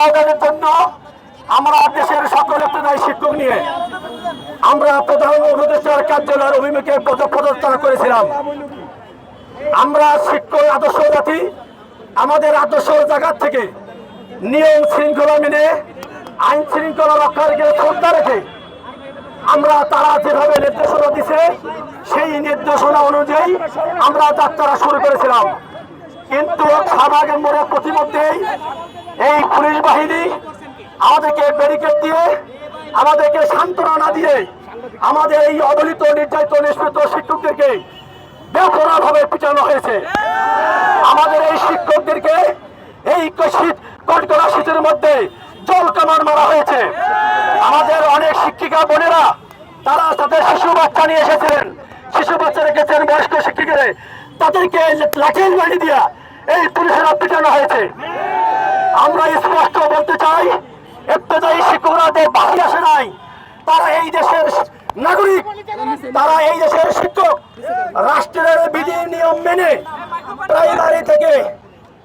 সহকারের জন্য আমরা দেশের সকল একটাই শিক্ষক নিয়ে আমরা প্রধান উপদেষ্টার কার্যালয়ের অভিমুখে পদ- পদযাত্রা করেছিলাম। আমরা শিক্ষক আদর্শ জাতি, আমাদের আদর্শ জায়গা থেকে নিয়ম শৃঙ্খলা মেনে, আইন শৃঙ্খলা রক্ষার শ্রদ্ধা রেখে আমরা তারা যেভাবে নির্দেশনা দিছে, সেই নির্দেশনা অনুযায়ী আমরা যাত্রা শুরু করেছিলাম। কিন্তু শাহবাগের মোড়ে প্রতিমধ্যেই এই পুলিশ বাহিনী আমাদেরকে ব্যারিকেড দিয়ে, আমাদেরকে সান্ত্বনা না দিয়ে আমাদের এই অবলিত নির্যাতিত, নিষ্পৃত শিক্ষকদেরকে বেপরাভাবে পিটানো হয়েছে। আমাদের এই শিক্ষকদেরকে এই কটকরা শীতের মধ্যে জল কামান মারা হয়েছে। আমাদের অনেক শিক্ষিকা বোনেরা, তারা তাদের শিশু বাচ্চা নিয়ে এসেছিলেন। শিশু বাচ্চা রেখেছেন বয়স্ক শিক্ষিকারে। তাদেরকে লাঠির বাড়ি দিয়া এই পুলিশেরা পিটানো হয়েছে। আমরা স্পষ্ট বলতে চাই এফতেদায়ী শিক্ষকরা যে বাকি আসে নাই, তারা এই দেশের নাগরিক, তারা এই দেশের শিক্ষক। রাষ্ট্রের বিধি নিয়ম মেনে প্রাইমারি থেকে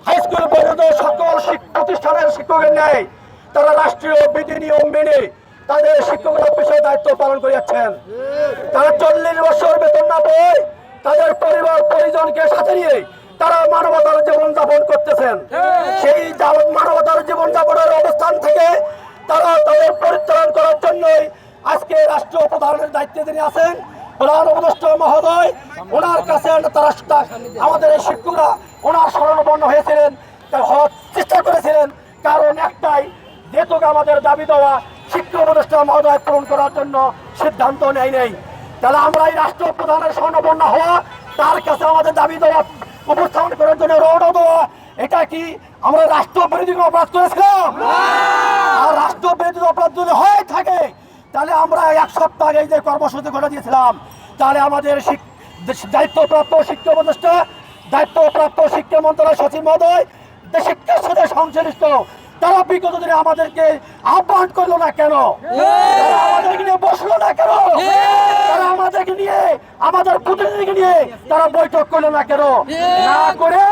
হাই স্কুল পর্যন্ত সকল প্রতিষ্ঠানের শিক্ষকের ন্যায় তারা রাষ্ট্রীয় বিধি নিয়ম মেনে তাদের শিক্ষকরা পেশায় দায়িত্ব পালন করে যাচ্ছেন তারা চল্লিশ বছর বেতন না পেয়ে তাদের পরিবার পরিজনকে সাথে নিয়ে তারা মানবতার জীবন যাপন করতেছেন সেই যা- মানবতার জীবন যাপনের অবস্থান থেকে তারা তাদের পরিত্রাণ করার জন্যই আজকে রাষ্ট্র প্রধানের দায়িত্বে তিনি আছেন। প্রধান উপদেষ্টা মহোদয় ওনার কাছে তারা আমাদের এই শিক্ষকরা ওনার স্মরণপন্ন হয়েছিলেন হওয়ার চেষ্টা করেছিলেন। কারণ একটাই যেহেতু আমাদের দাবি দেওয়া শিক্ষা উপদেষ্টা মহোদয় পূরণ করার জন্য সিদ্ধান্ত নেয় নেই। তাহলে আমরা এই রাষ্ট্র প্রধানের স্বর্ণপন্ন হওয়া তার কাছে আমাদের দাবি দেওয়া উপস্থাপন করার জন্য রওনা দেওয়া এটা কি আমরা রাষ্ট্র বিরোধী অপরাধ করেছিলাম? আর রাষ্ট্র বিরোধী অপরাধ যদি হয়ে থাকে তাহলে আমরা এক সপ্তাহ আগে এই যে কর্মসূচি করে দিয়েছিলাম তাহলে আমাদের দায়িত্বপ্রাপ্ত শিক্ষা উপদেষ্টা দায়িত্বপ্রাপ্ত শিক্ষা মন্ত্রণালয় সচিব মহোদয় শিক্ষার সাথে সংশ্লিষ্ট তারা বিগত দিনে আমাদেরকে আহ্বান করল না কেন? তারা আমাদেরকে নিয়ে বসল না কেন? তারা আমাদেরকে নিয়ে, আমাদের প্রতিনিধিকে নিয়ে তারা বৈঠক করল না কেন? না করে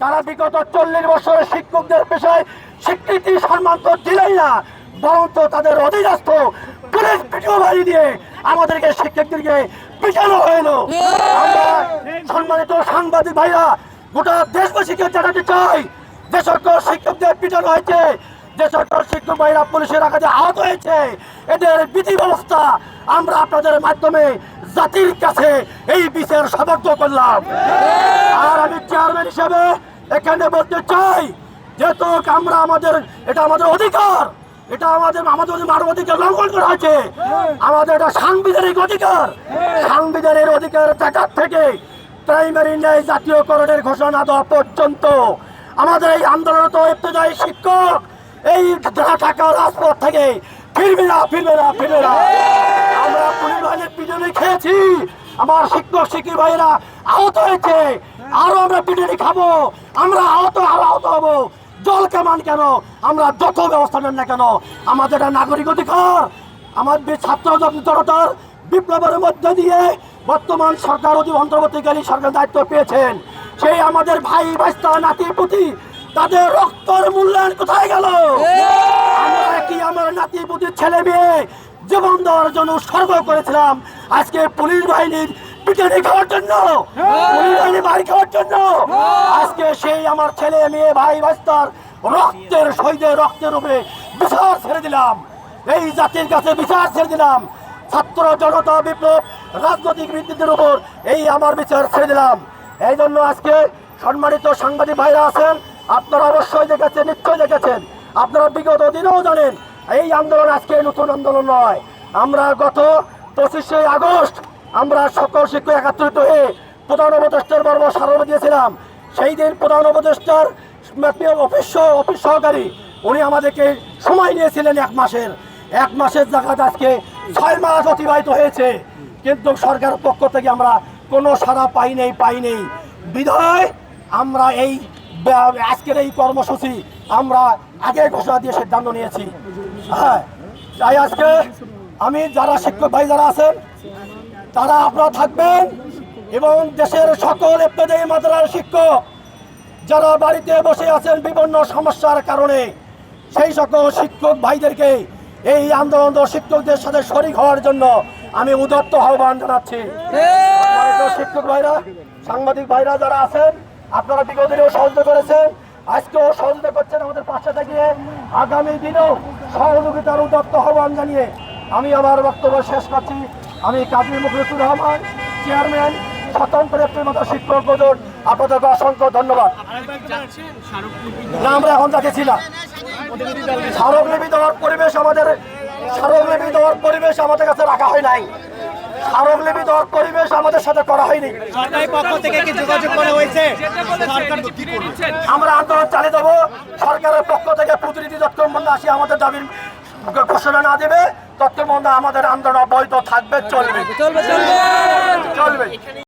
তারা বিগত চল্লিশ বছরের শিক্ষকদের পেশায় স্বীকৃতি, সম্মান তো দিলেই না, বরঞ্চ তাদের অধীনস্থ পুলিশ ভিডিও বাড়ি দিয়ে আমাদেরকে শিক্ষকদেরকে পিছানো আমরা সম্মানিত সাংবাদিক ভাইরা, গোটা দেশবাসীকে জানাতে চাই যে সকল শিক্ষকদের পিছানো হয়েছে। যে সকল শিক্ষক ভাইরা পুলিশের আঘাতে আহত হয়েছে। এদের বিধি ব্যবস্থা আমরা আপনাদের মাধ্যমে জাতির কাছে এই বিচার সমর্থ করলাম। আর আমি চেয়ারম্যান হিসেবে এখানে বলতে চাই, যেহেতু আমরা আমাদের, এটা আমাদের অধিকার, এটা আমাদের আমাদের মানবাধিকার লঙ্ঘন করা হয়েছে, আমাদের এটা সাংবিধানিক অধিকার। সাংবিধানের অধিকার থেকে প্রাইমারি ন্যায় জাতীয়করণের ঘোষণা দেওয়া পর্যন্ত আমাদের এই আন্দোলনত ইবতদায়ী শিক্ষক, এই ঢাকা রাজপথ থেকে ফিরবে না ফিরবে না ফিরবে না আমরা পুলিশ বাহিনীর পিছনে খেয়েছি। আমার শিক্ষক, শিক্ষিক ভাইয়েরা আহত হয়েছে। আরও আমরা পিটুনি খাব। আমরা আহত, আরও আহত হব। জল কেমন কেন? আমরা যত ব্যবস্থা নেন না কেন? আমাদের নাগরিক অধিকার। আমাদের ছাত্র জনতার বিপ্লবের মধ্যে দিয়ে বর্তমান সরকার অন্তর্বর্তীকালীন সরকার দায়িত্ব পেয়েছেন। সেই আমাদের ভাই ভাইস্তা, নাতি, পুতি, তাদের রক্তর মূল্যায়ন কোথায় গেল? কি আমার নাতি, পুতির ছেলে মেয়ে জীবন দেওয়ার জন্য উৎসর্গ করেছিলাম? আজকে পুলিশ বাহিনীর পিটানি খাওয়ার জন্য, পুলিশ বাহিনী বাড়ি খাওয়ার জন্য। আজকে সেই আমার ছেলে মেয়ে ভাই ভাইস্তার রক্তের শহীদের রক্তের উপরে বিচার ছেড়ে দিলাম। এই জাতির কাছে বিচার ছেড়ে দিলাম। ছাত্র জনতা বিপ্লব, রাজনৈতিক বৃদ্ধিদের উপর এই আমার বিচার ছেড়ে দিলাম। এই জন্য আজকে সম্মানিত সাংবাদিক ভাইরা আছেন, আপনারা অবশ্যই দেখেছেন, নিশ্চয়ই দেখেছেন। আপনারা বিগত দিনেও জানেন, এই আন্দোলন আজকে নতুন আন্দোলন নয়। আমরা গত পঁচিশে আগস্ট আমরা সকল শিক্ষক একাত্রিত হয়ে প্রধান উপদেষ্টার বর্ব সারণ দিয়েছিলাম। সেই দিন প্রধান উপদেষ্টার অফিস অফিস সহকারী, উনি আমাদেরকে সময় নিয়েছিলেন এক মাসের। এক মাসের জায়গাতে আজকে ছয় মাস অতিবাহিত হয়েছে। কিন্তু সরকারের পক্ষ থেকে আমরা কোনো সাড়া পাই নেই পাই নেই। বিধায় আমরা এই আজকের এই কর্মসূচি আমরা আগে ঘোষণা দিয়ে সিদ্ধান্ত নিয়েছি। হ্যাঁ তাই আজকে আমি যারা শিক্ষক ভাই যারা আছেন, তারা আপনারা থাকবেন এবং দেশের সকল এপ্তেদায়ী মাদ্রাসার শিক্ষক যারা বাড়িতে বসে আছেন বিভিন্ন সমস্যার কারণে, সেই সকল শিক্ষক ভাইদেরকে এই আন্দোলন শিক্ষকদের সাথে শরিক হওয়ার জন্য আমি উদত্ত আহ্বান জানাচ্ছি। শিক্ষক ভাইরা, সাংবাদিক ভাইরা যারা আছেন, আপনারা বিগত সহযোগিতা করেছেন, আজকেও সহযোগিতা করছেন আমাদের পাশে থাকিয়ে আগামী দিনেও সহযোগিতার উদত্ত আহ্বান জানিয়ে আমি আমার বক্তব্য শেষ করছি। আমি কাজী মুখলিসুর রহমান, চেয়ারম্যান, স্বতন্ত্র একটি মতো শিক্ষক বোর্ড। আপনাদেরকে অসংখ্য ধন্যবাদ। না, আমরা এখন যাচ্ছি না স্মারকলিপি দেওয়ার পরিবেশ আমাদের স্মারকলিপি দেওয়ার পরিবেশ আমাদের কাছে রাখা হয় নাই। স্মারকলিপি দর পরিবেশ আমাদের সাথে করা হয়নি। সরকারের পক্ষ থেকে কি যোগাযোগ করা হয়েছে? আমরা আন্দোলন চালিয়ে দেবো। সরকারের পক্ষ থেকে প্রতিনিধি যতক্ষণ বন্ধ আসি আমাদের দাবির ঘোষণা না দেবে। ততক্ষণ বন্ধ আমাদের আন্দোলন অবৈধ থাকবে চলবে চলবে। চলবে।